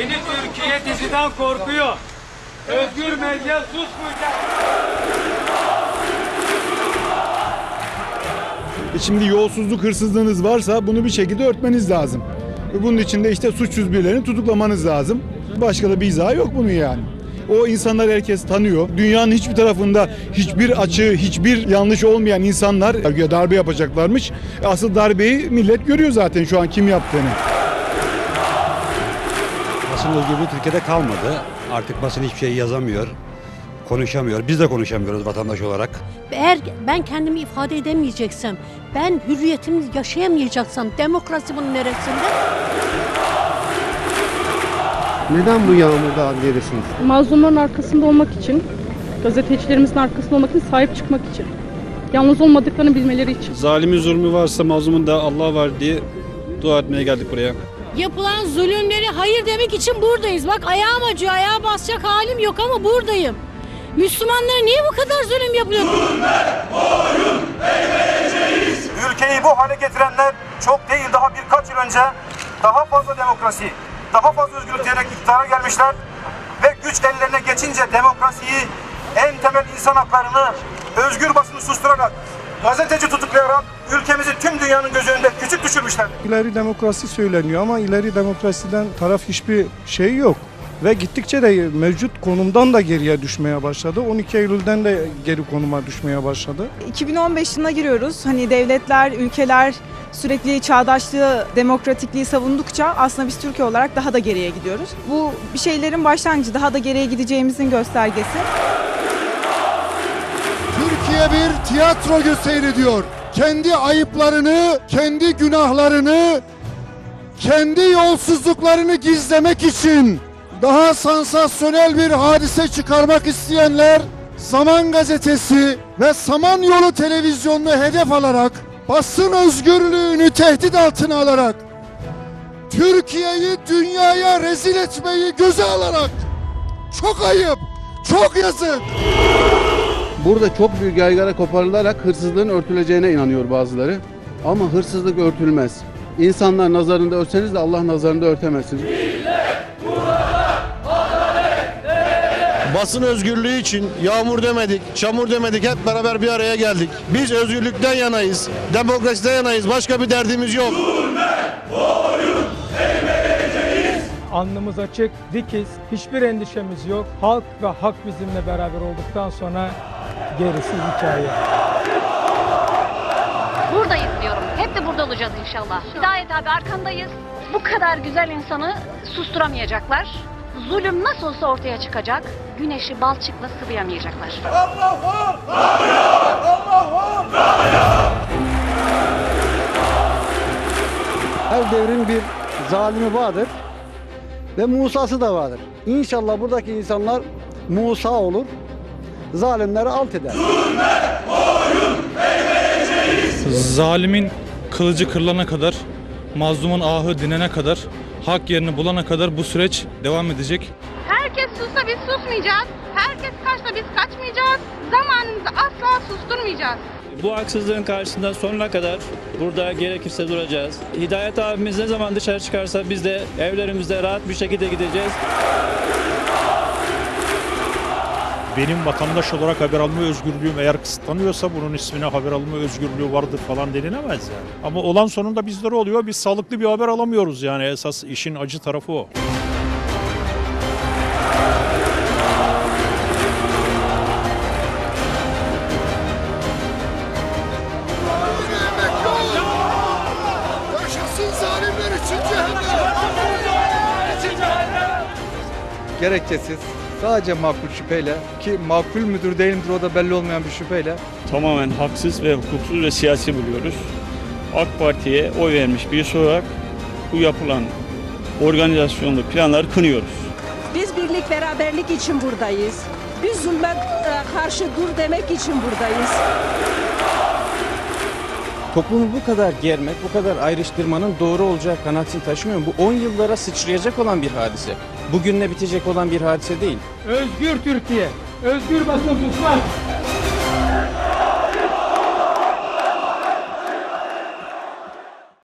Yeni Türkiye diziden korkuyor. Özgür medya susmayacak. E Şimdi yolsuzluk, hırsızlığınız varsa bunu bir şekilde örtmeniz lazım. Ve Bunun için de işte suçsuz birilerini tutuklamanız lazım. Başka da bir izahı yok bunun yani. O insanlar herkes tanıyor. Dünyanın hiçbir tarafında hiçbir açığı, hiçbir yanlış olmayan insanlar darbe yapacaklarmış. E Asıl darbeyi millet görüyor zaten şu an kim yaptığını. Basın özgürlüğü Türkiye'de kalmadı. Artık basın hiçbir şey yazamıyor, konuşamıyor. Biz de konuşamıyoruz vatandaş olarak. Eğer ben kendimi ifade edemeyeceksem, ben hürriyetimi yaşayamayacaksam demokrasi bunun neresinde? Neden bu yağmurda adliyedesiniz? mazlumların arkasında olmak için, gazetecilerimizin arkasında olmak için, sahip çıkmak için. Yalnız olmadıklarını bilmeleri için. Zalimin zulmü varsa mazlumun da Allah var diye dua etmeye geldik buraya. Yapılan zulümleri hayır demek için buradayız. Bak ayağım acıyor, ayağa basacak halim yok ama buradayım. Müslümanlara niye bu kadar zulüm yapılıyor? Ülkeyi bu hale getirenler çok değil daha birkaç yıl önce daha fazla demokrasi, daha fazla özgürlük diyerek iktidara gelmişler ve güç ellerine geçince demokrasiyi, en temel insan haklarını, özgür basını susturarak, gazeteci tutuklayarak ülkemizi tüm dünyanın göz önünde küçük düşürmüşler. İleri demokrasi söyleniyor ama ileri demokrasiden taraf hiçbir şey yok. Ve gittikçe de mevcut konumdan da geriye düşmeye başladı. 12 Eylül'den de geri konuma düşmeye başladı. 2015 yılına giriyoruz. Hani devletler, ülkeler sürekli çağdaşlığı, demokratikliği savundukça aslında biz Türkiye olarak daha da geriye gidiyoruz. Bu bir şeylerin başlangıcı, daha da geriye gideceğimizin göstergesi. Türkiye bir tiyatro seyrediyor. Kendi ayıplarını, kendi günahlarını, kendi yolsuzluklarını gizlemek için daha sansasyonel bir hadise çıkarmak isteyenler Zaman Gazetesi ve Samanyolu televizyonunu hedef alarak basın özgürlüğünü tehdit altına alarak Türkiye'yi dünyaya rezil etmeyi göze alarak çok ayıp, çok yazık. Burada çok büyük yaygara koparılarak hırsızlığın örtüleceğine inanıyor bazıları. Ama hırsızlık örtülmez. İnsanlar nazarında örtseniz de Allah nazarında örtemezsiniz. Basın özgürlüğü için yağmur demedik, çamur demedik hep beraber bir araya geldik. Biz özgürlükten yanayız, demokrasiden yanayız. Başka bir derdimiz yok. Alnımız açık, dikiz, hiçbir endişemiz yok. Halk ve hak bizimle beraber olduktan sonra gerisi hikaye. Buradayız diyorum. Hep de burada olacağız inşallah. Hidayet abi arkandayız. Bu kadar güzel insanı susturamayacaklar. Zulüm nasıl olsa ortaya çıkacak. Güneşi balçıkla sıvayamayacaklar. Her devrin bir zalimi vardır ve Musa'sı da vardır. İnşallah buradaki insanlar Musa olur, zalimleri alt eder. Zalimin kılıcı kırılana kadar, mazlumun ahı dinene kadar, hak yerini bulana kadar bu süreç devam edecek. Herkes sussa biz susmayacağız. Herkes kaçsa biz kaçmayacağız. Zamanımızı asla susturmayacağız. Bu haksızlığın karşısında sonuna kadar burada gerekirse duracağız. Hidayet abimiz ne zaman dışarı çıkarsa biz de evlerimizde rahat bir şekilde gideceğiz. Benim vatandaş olarak haber alma özgürlüğüm eğer kısıtlanıyorsa bunun ismine haber alma özgürlüğü vardır falan denilemez yani. Ama olan sonunda bizlere oluyor. Biz sağlıklı bir haber alamıyoruz yani esas işin acı tarafı o. Gerekçesiz, sadece makul şüpheyle ki makul müdür değil midir o da belli olmayan bir şüpheyle Tamamen haksız ve hukuksuz ve siyasi buluyoruz. AK Parti'ye oy vermiş birisi olarak bu yapılan organizasyonlu planları kınıyoruz. Biz birlik beraberlik için buradayız. Biz zulme e, karşı dur demek için buradayız. Toplumu bu kadar germek, bu kadar ayrıştırmanın doğru olacağı kanaatini taşımıyorum. Bu 10 yıllara sıçrayacak olan bir hadise. Bugünle bitecek olan bir hadise değil. Özgür Türkiye, özgür basın susmaz.